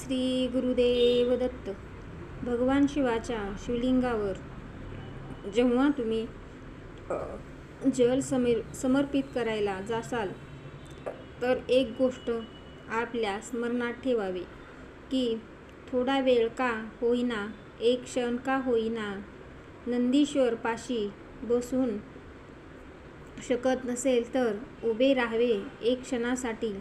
श्री गुरुदेव दत्त भगवान शिवाच्या शिवलिंगावर जेव्हा तुम्ही जल समीर समर्पित करायला जासाल तर एक गोष्ट आपल्या स्मरणात ठेवावी की थोडा वेळ का होईना एक क्षण का होईना नंदीश्वर पाशी बसून शकत नसेल तर उभे राहावे एक क्षणासाठी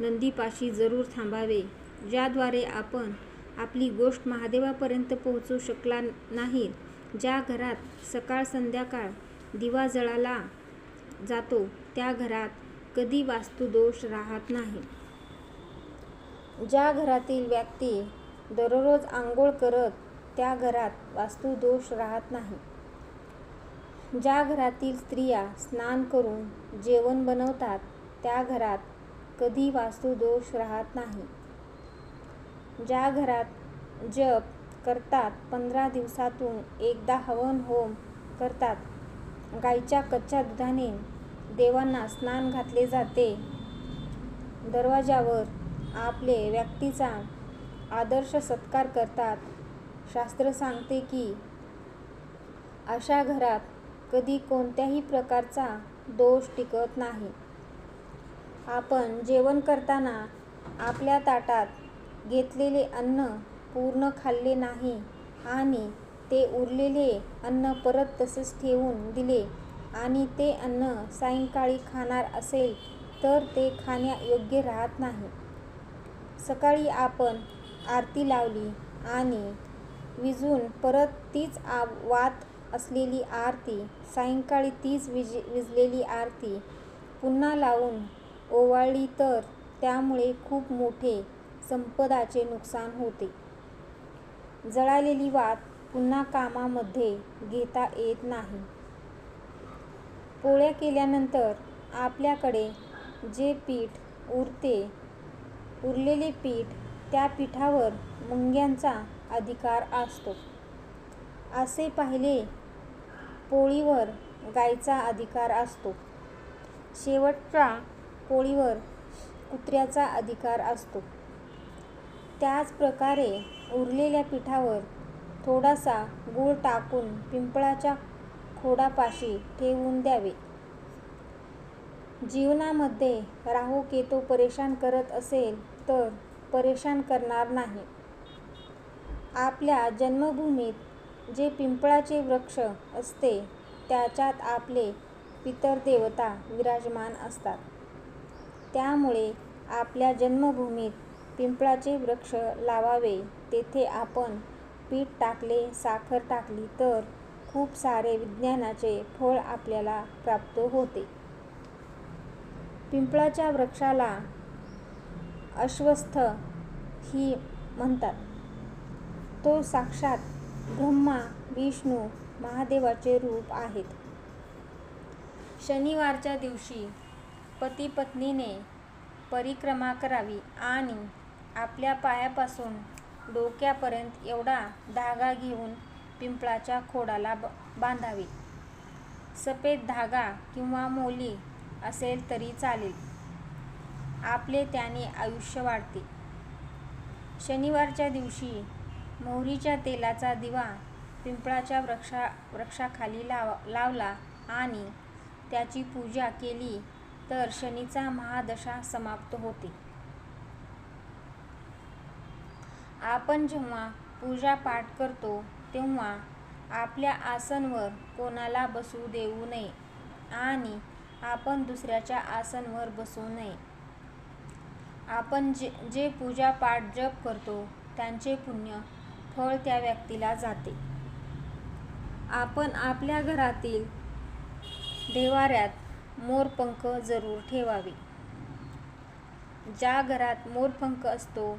नंदीपाशी जरूर थांबावे. ज्याद्वारे आपण आपली गोष्ट महादेवापर्यंत पोहोचू शकला नाही ज्या घरात सकाळ संध्याकाळ दिवा जळाला जातो त्या घरात कधी वास्तुदोष राहत नाही. ज्या घरातील व्यक्ती दररोज आंघोळ करत त्या घरात वास्तुदोष राहत नाही. ज्या घरातील स्त्रिया स्नान करून जेवण बनवतात त्या घरात कधी वास्तुदोष राहत नाही. ज्या घरात जप करतात पंधरा दिवसातून एकदा हवन होम करतात. गाईच्या कच्च्या दुधाने देवांना स्नान घातले जाते. दरवाजावर आपले व्यक्तीचा आदर्श सत्कार करतात. शास्त्र सांगते की अशा घरात कधी कोणत्याही प्रकारचा दोष टिकत नाही. आपण जेवण करताना आपल्या ताटात घेतलेले अन्न पूर्ण खाल्ले नाही आणि ते उरलेले अन्न परत तसेच ठेवून दिले आणि ते अन्न सायंकाळी खाणार असेल तर ते खाण्यायोग्य राहत नाही. सकाळी आपण आरती लावली आणि विजून परत तीच आ वात असलेली आरती सायंकाळी तीच विज विजलेली आरती पुन्हा लावून ओवाळली तर त्यामुळे खूप मोठे संपदाचे नुकसान होते. जळालेली वात पुन्हा कामामध्ये घेता येत नाही. पोळ्या केल्यानंतर आपल्याकडे जे पीठ उरते उरलेले पीठ त्या पिठावर मुंग्यांचा अधिकार असतो. असे पाहिले पोळीवर गायीचा अधिकार असतो. शेवटच्या पोळीवर कुत्र्याचा अधिकार असतो. त्याच प्रकारे उरलेल्या पिठावर थोडासा गूळ टाकून पिंपळाच्या खोडापाशी ठेवून द्यावे. जीवनामध्ये राहू केतू परेशान करत असेल तर परेशान करणार नाही. आपल्या जन्मभूमीत जे पिंपळाचे वृक्ष असते त्याच्यात आपले पितरदेवता विराजमान असतात. त्यामुळे आपल्या जन्मभूमीत पिंपळाचे वृक्ष लावावे तेथे आपण पीठ टाकले साखर टाकली तर खूप सारे विज्ञानाचे फळ आपल्याला प्राप्त होते. पिंपळाच्या वृक्षाला अश्वस्थ ही म्हणतात. तो साक्षात ब्रह्मा विष्णू महादेवाचे रूप आहेत. शनिवारच्या दिवशी पती पत्नीने परिक्रमा करावी आणि आपल्या पायापासून डोक्यापर्यंत एवढा धागा घेऊन पिंपळाच्या खोडाला ब बांधावे. सफेद धागा किंवा मोली असेल तरी चालेल. आपले त्याने आयुष्य वाढते. शनिवारच्या दिवशी मोहरीच्या तेलाचा दिवा पिंपळाच्या वृक्षा वृक्षाखाली लाव लावला आणि त्याची पूजा केली तर शनीचा महादशा समाप्त होते. आपण जेव्हा पूजा पाठ करतो तेव्हा आपल्या आसनवर कोणाला बसू देऊ नये आणि आपण दुसऱ्याच्या आसनवर बसू नये. आपण जे जे पूजा पाठ जप करतो त्यांचे पुण्य फळ त्या व्यक्तीला जाते. आपण आपल्या घरातील देवाऱ्यात मोरपंख जरूर ठेवावे. ज्या घरात मोरपंख असतो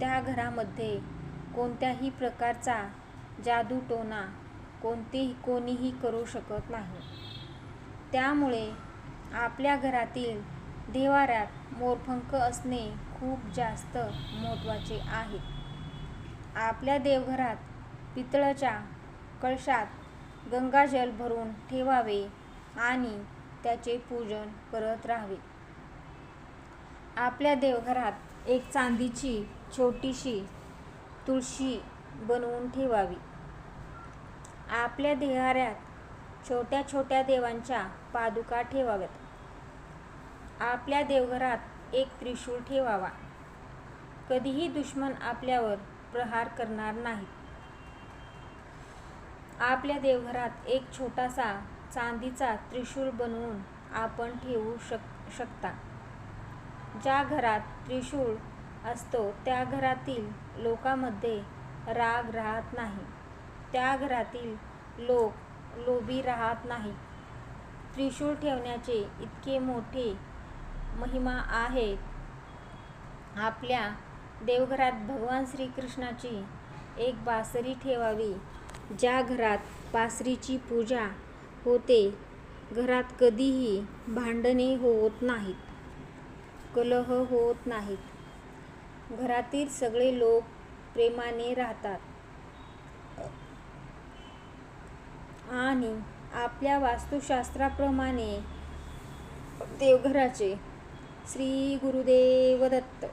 त्या घरामध्ये कोणत्याही प्रकारचा जादूटोणा कोणतेही कोणीही करू शकत नाही. त्यामुळे आपल्या घरातील देवाऱ्यात मोरपंख असणे खूप जास्त महत्त्वाचे आहे. आपल्या देवघरात पितळाच्या कळशात गंगाजल भरून ठेवावे आणि त्याचे पूजन करत राहावे. आपल्या देवघरात एक चांदीची छोटीशी तुळशी बनवून ठेवावी. आपल्या देहाऱ्यात छोट्या छोट्या देवांच्या पादुका ठेवाव्यात. आपल्या देवघरात एक त्रिशूळ ठेवावा. कधीही दुश्मन आपल्यावर प्रहार करणार नाही. आपल्या देवघरात एक छोटासा चांदीचा त्रिशूळ बनवून आपण ठेवू शक शकता. ज्या घरात त्रिशूळ असतो त्या घरातील लोकांमध्ये राग राहत नाही. त्या घरातील लोक लोभी राहत नाही त्रिशूळ ठेवण्याचे इतके मोठे महिमा आहे आपल्या देवघरात भगवान श्रीकृष्णाची एक बासरी ठेवावी ज्या घरात बासरीची पूजा होते. घरात कधीही भांडणे होत नाहीत कलह होत नाहीत. घरातील सगळे लोक प्रेमाने राहतात. आणि आपल्या वास्तुशास्त्राप्रमाणे देवघराचे श्री गुरुदेव दत्त